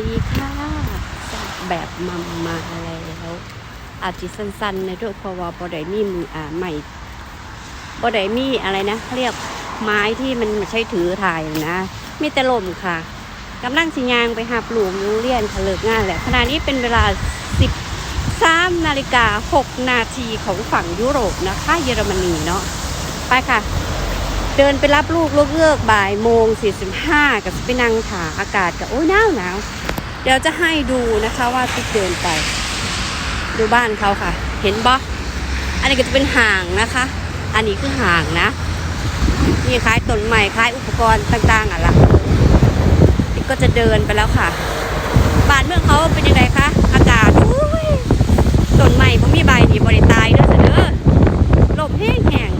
ดีค่ะแบบมัมมาแล้วอาจจะสั้นๆในด้วยเพราะว่าบอดมีมืออ่าใหม่บอดมีอะไรนะเรียกไม้ที่มันใช้ถือถ่ายนะ มีแต่ลมค่ะกำลังสิยางไปหับหลูมโรงเรียนค่ะเลิกงานแหละขณะนี้เป็นเวลา 13นาฬิกา6นาทีของฝั่งยุโรปนะคะ เยอรมนีเนาะไปค่ะ เดินไปรับลูกลูกเลิกบ่ายโมง45กับไปนั่งถาอากาศกับโอ้ยหนาวหนาวเดี๋ยวจะให้ดูนะคะว่าติ๊กเดินไป ดูบ้านเขาค่ะ เห็นบ่อันนี้ก็จะเป็นห่างนะคะ อันนี้คือห่างนะนี่คล้ายต้นใหม่คล้ายอุปกรณ์ต่างๆอะละติ๊กก็จะเดินไปแล้วค่ะบ้านเมืองเขาเป็นยังไงคะอากาศอุ้ยต้นใหม่ผมมีใบนี่บริตายเด้อเสนอลมแห้งแห้ง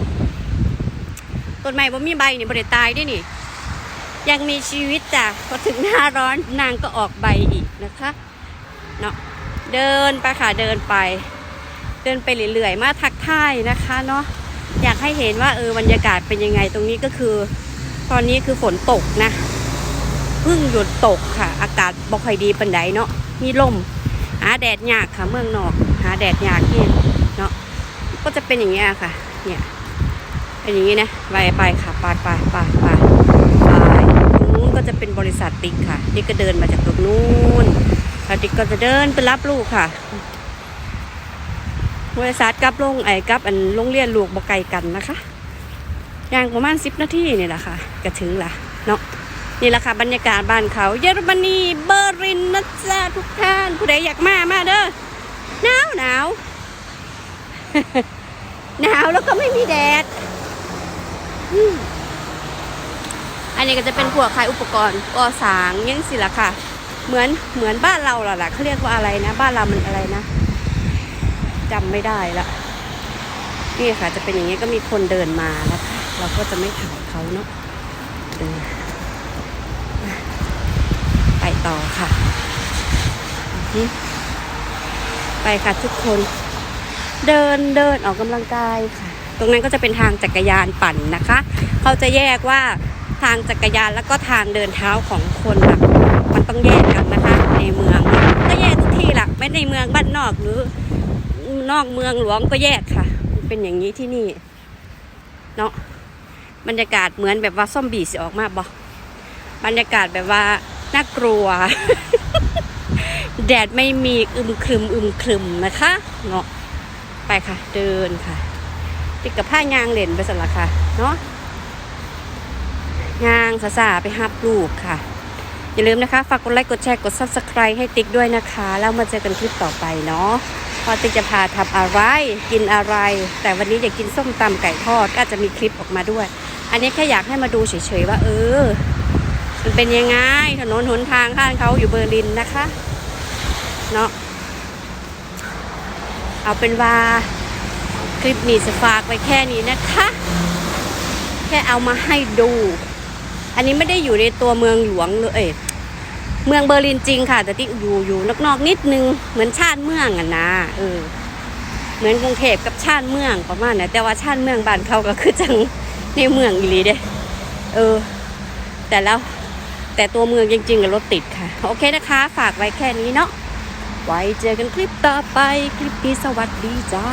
ๆต้นใหม่ผมมีใบนี่บริตายได้นี่ ยังมีชีวิตจ้ะพอถึงหน้าร้อนนางก็ออกใบอีกนะคะเนาะเดินไปค่ะเดินไป เดินไปเรื่อยๆมาทักทายนะคะเนาะอยากให้เห็นว่าเออบรรยากาศเป็นยังไงตรงนี้ก็คือ ตอนนี้คือฝนตกนะเพิ่งหยุดตกค่ะ อากาศบ่ค่อยดีปันไดเนาะมีลมหาแดดยากค่ะเมืองนอก หาแดดยากที่เนาะก็จะเป็นอย่างเงี้ยค่ะ เนี่ย เป็นอย่างงี้นะไปไปค่ะไปไปไปไปไปตรงนู้นก็จะเป็นบริษัทติ๊กค่ะติ๊กก็เดินมาจากตรงนู้นแล้วติ๊กก็จะเดินไปรับลูกค่ะ บริษัทกับโรงไอ้กับอันโรงเรียนลูกบไกลกันนะคะย่างประมาณสิบนาทีนี่แหละค่ะก็ถึงละเนาะนี่แหละค่ะบรรยากาศบ้านเขา เยอรมนีเบอร์ลินนะจ๊ะทุกท่านผู้ใดอยากมามาเด้อหนาวหนาวหนาวแล้วก็ไม่มีแดด อันนี้ก็จะเป็นพวกขายอุปกรณ์ก่อสร้างยังสิละค่ะ เหมือนเหมือนบ้านเราล่ะล่ะเขาเรียกว่าอะไรนะ บ้านเรามันอะไรนะจำไม่ได้ละนี่ค่ะ จะเป็นอย่างนี้ก็มีคนเดินมานะคะ เราก็จะไม่ถ่ายเขาเนาะไปต่อค่ะไปค่ะทุกคน เดินเดินออกกำลังกายค่ะ ตรงนั้นก็จะเป็นทางจักรยานปั่นนะคะ เขาจะแยกว่าทางจักรยานแล้วก็ทางเดินเท้าของคนนะมันต้องแยกกันนะคะ ในเมืองก็แยกทุกที่แหละไม่ในเมืองบ้านนอกหรือนอกเมืองหลวงก็แยกค่ะ มันเป็นอย่างนี้ที่นี่เนาะบรรยากาศเหมือนแบบว่าซอมบี้สิออกมาบอกบรรยากาศแบบว่าน่ากลัว แดดไม่มีอึมครึมอึมครึมนะคะเนาะไปค่ะ เดินค่ะ ติดกับผ้ายางเหล่นไปสันละค่ะ เนาะยางสาสาไปหับลูกค่ะ อย่าลืมนะคะ ฝากกดไลค์กดแชร์กด subscribe ให้ติ๊กด้วยนะคะ แล้วมาเจอกันคลิปต่อไปเนาะพอติ๊กจะพาทำอะไร กินอะไร แต่วันนี้อยากกินส้มตำไก่ทอดก็อาจจะมีคลิปออกมาด้วย อันนี้แค่อยากให้มาดูเฉยๆว่า เออ มันเป็นยังไงถนนหนทางข้างเขาอยู่เบอร์ลินนะคะ เนาะเอาเป็นว่า คลิปนี้จะฝากไว้แค่นี้นะคะ แค่เอามาให้ดู อันนี้ไม่ได้อยู่ในตัวเมืองหลวงเลยเมืองเบอร์ลินจริงค่ะ แต่ที่อยู่อยู่นอกๆนิดนึงเหมือนชาติเมืองอะนะเออเหมือนกรุงเทพกับชาติเมืองประมาณนั้นแต่ว่าชาติเมืองบ้านเขาก็คือจังในเมืองอีหลีเด้เออ แต่แล้วแต่ตัวเมืองจริงๆกับรถติดค่ะ โอเคนะคะ ฝากไว้แค่นี้เนาะไว้เจอกันคลิปต่อไป คลิปนี้สวัสดีจ้า